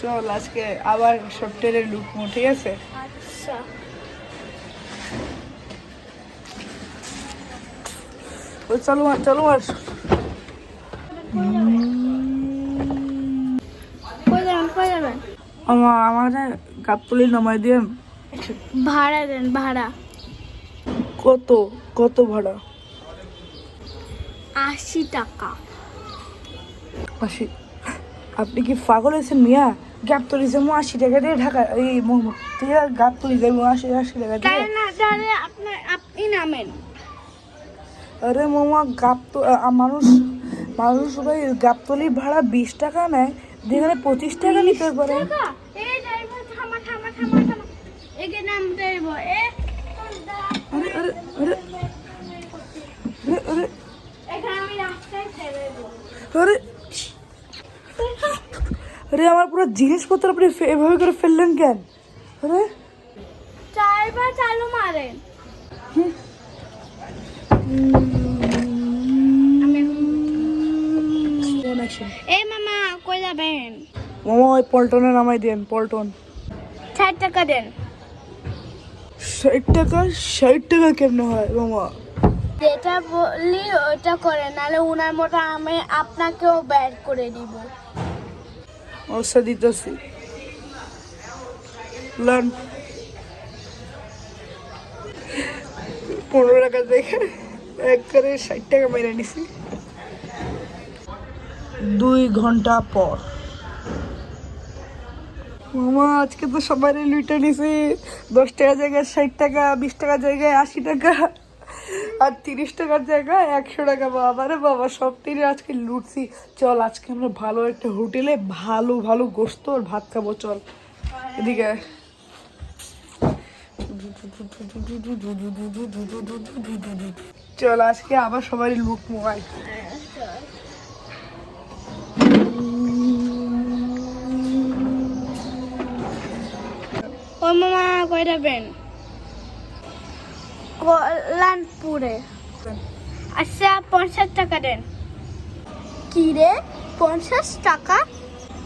চল আজকে আবার সপ্টেরে লুকমো ঠিক আছে? আচ্ছা। ওই চলো আর চলো আর আমার আমাদের গাবতলি নামাই দিয়ে ভাড়া দেন ভাড়া। কত কত ভাড়া? আশি টাকা। আশি। আপনি কি পাগল হয়েছেন মিয়া? গ্যাপ গাবতলি যাব আশি টাকা দিয়ে ঢাকা এই মোহাম্মদ তুই গাবতলি যাব আশি আশি টাকা দিয়ে। আপনি নামেন। আরে মামা গাবত আ- মানুষ মানুষ ভাই গাবতলি ভাড়া বিশ টাকা নেয় যেখানে পঁচিশ টাকা নিতে পারে। আরে আমার পুরো জিনিসপত্র আপনি এভাবে করে ফেললেন কেন? আরে? ড্রাইভার চালু মারেন। এই মামা কই যাবেন? মামা ওই পল্টনে নামাই দেন পল্টন। ষাট টাকা দেন। ষাট টাকা? ষাট টাকা কেমনে হয় মামা? যেটা বললি ওটা করে নাহলে উনার মতো আমি আপনাকেও ব্যাড করে দিব। অবস্থা দিতেছি। লান পনেরো টাকা দেখে এক করে ষাট টাকা মেরে নিছি। দুই ঘণ্টা পর। মামা, আজকে তো সবাই লুইটা নিছি। দশ টাকা জায়গায় ষাট টাকা, বিশ টাকা জায়গায় আশি টাকা। আর তিরিশ টাকার জায়গায় একশো টাকা বাবা। রে বাবা, সব তিনে আজকে লুটছি। চল, আজকে আমরা ভালো একটা হোটেলে ভালো ভালো গোস্ত আর ভাত খাব, চল। এদিকে। চল, আজকে আবার সবারই লুট মোবাইল। ও মামা, কই যাবেন? কল্যাণপুরে আচ্ছা পঞ্চাশ টাকা দেন। কি রে? পঞ্চাশ টাকা?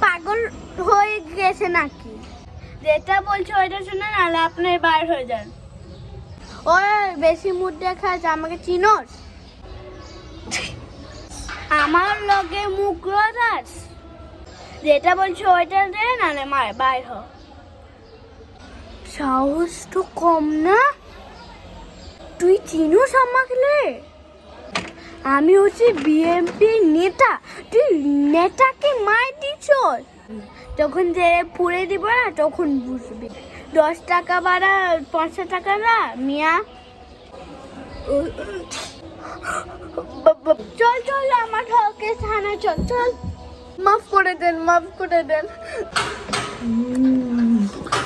পাগল হয়ে গেছে নাকি? যেটা বলছো ওইটা শুনে নাহলে আপনি বার হয়ে যান। ও বেশি মুড দেখাস আমাকে চিনোস? আমার লগে মুখ যেটা বলছো ওইটা দে, নাহলে মার বাইর হ। সাহস তো কম না? তুই চিনোস আমাকে? আমি হচ্ছে বিএমপি নেতা। তুই নেতাকে মার দিছ যখন যে পুড়ে দিব না, তখন বুঝবি। দশ টাকা বাড়া পাঁচশো টাকা না মিয়া। চল চল, আমার ঠকে থানা, চল চল। মাফ করে দেন, মাফ করে দেন।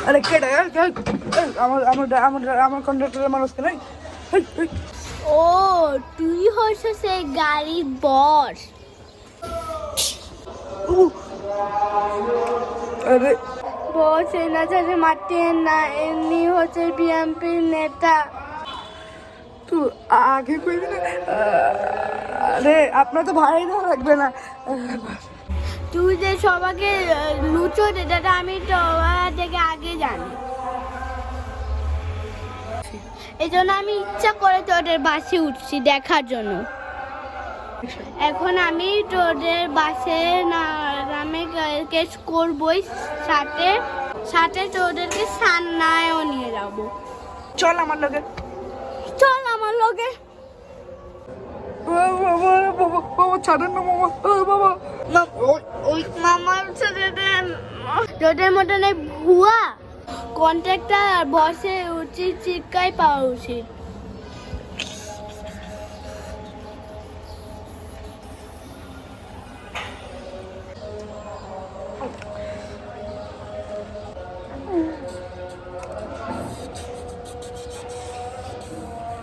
আরে কেটে আমার আমার আমার আমার কন্ডাক্টরের মানুষকে নাই। ও তুই হচ্ছ সেই গাড়ির বস। আরে। বস এনা চাষে মারতেন না এমনি হচ্ছে বিএমপির নেতা। তুই আগে কইবি না? আরে আপনার তো ভাড়াই দেওয়া লাগবে না। তুই যে সবাইকে লুচো এটা আমি তো থেকে আগে জানি। এই জন্য আমি ইচ্ছা করে তোদের বাসে উঠছি দেখার জন্য। এখন আমি তোদের বাসে না আমি কেস করবই সাথে সাথে তোদেরকে সান্নায়ও নিয়ে যাব। চল আমার লগে। চল আমার লগে। মামার সাথে তোদের মতন ভুয়া? কন্ট্রাক্টর বসে উচিত শিক্ষাই পাওয়া উচিত।